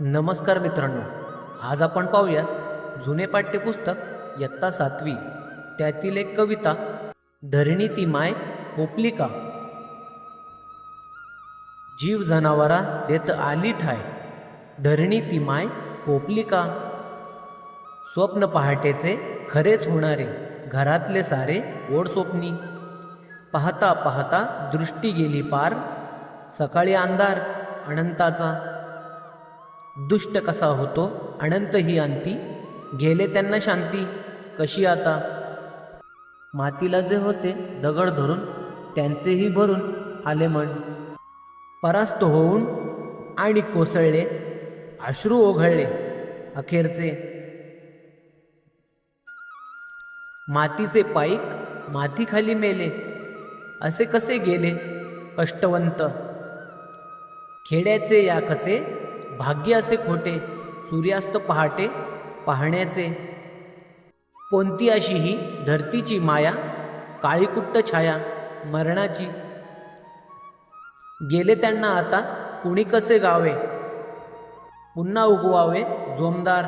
नमस्कार मित्रांनो आज आपण पाहूया जुने पाठ्यपुस्तक इयत्ता सातवी. त्यातील एक कविता धरणी ती माय कोपली का? जीव जनावरा देत आली ठाय धरणी ती माय कोपली का? स्वप्न पहाटेचे खरेच होणारे घरातले सारे ओढ स्वप्नी. पाहता पाहता दृष्टी गेली पार सकाळी अंधार अनंताचा. दुष्ट कसा होतो अनंत ही अंती. गेले त्यांना शांती. कशी आता? मातीला जे होते दगड धरून त्यांचेही भरून आले मन. परास्त होऊन आणि कोसळले अश्रू ओघळले अखेरचे. मातीचे पाईक मातीखाली मेले. असे कसे गेले कष्टवंत? खेड्याचे या कसे भाग्य असे खोटे सूर्यास्त पहाटे पाहण्याचे. कोणती अशी ही धरतीची माया काळीकुट्ट छाया मरणाची? गेले त्यांना आता कुणी कसे गावे? पुन्हा उगवावे जोमदार.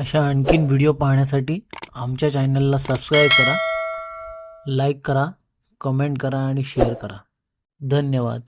अशा आणखीन व्हिडिओ पाहण्यासाठी आमच्या चॅनलला सबस्क्राईब करा लाईक करा कमेंट करा आणि शेअर करा. धन्यवाद.